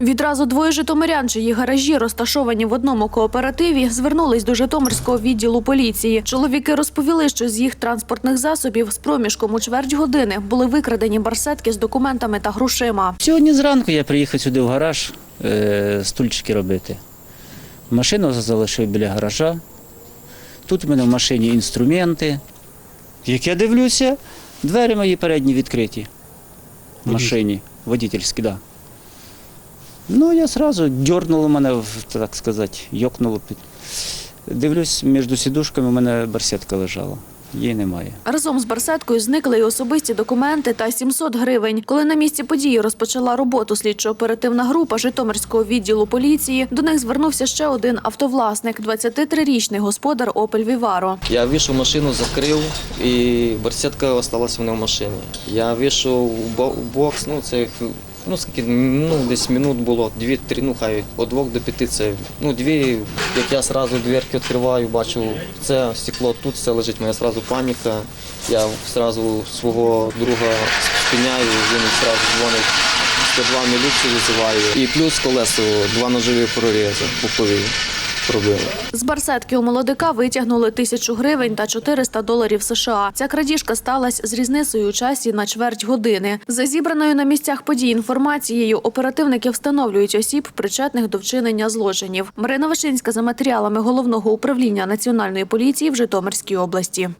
Відразу двоє житомирян, чиї гаражі розташовані в одному кооперативі, звернулись до Житомирського відділу поліції. Чоловіки розповіли, що з їх транспортних засобів з проміжком у чверть години були викрадені барсетки з документами та грошима. Сьогодні зранку я приїхав сюди в гараж е, стульчики робити. Машину залишив біля гаража. Тут у мене в машині інструменти. Як я дивлюся, двері мої передні відкриті. В машині, водительські, так. Да. Ну, я одразу дьорнуло мене, так сказати, йокнуло. під- Дивлюсь, між сідушками у мене барсетка лежала. Її немає. Разом з барсеткою зникли й особисті документи та 700 гривень. Коли на місці події розпочала роботу слідчо-оперативна група Житомирського відділу поліції, до них звернувся ще один автовласник – 23-річний господар «Опель Віваро». Я вийшов машину, закрив, і барсетка залишилася в мене в машині. Я вийшов в бокс, ну це ну скільки, ну десь минут було, дві-три, ну хай від двох до п'яти. Це ну дві, як я одразу дверки відкриваю, бачу, це стекло тут, все лежить, моя одразу паніка. Я одразу свого друга спиняю, він одразу дзвонить. 102 міліцію визиваю. І плюс колесо, два ножові прорізи, бокові пробили. З барсетки у молодика витягнули тисячу гривень та 400 доларів США. Ця крадіжка сталася з різницею у часі на чверть години. За зібраною на місцях подій інформацією, оперативники встановлюють осіб, причетних до вчинення злочинів. Марина Вишинська за матеріалами головного управління національної поліції в Житомирській області.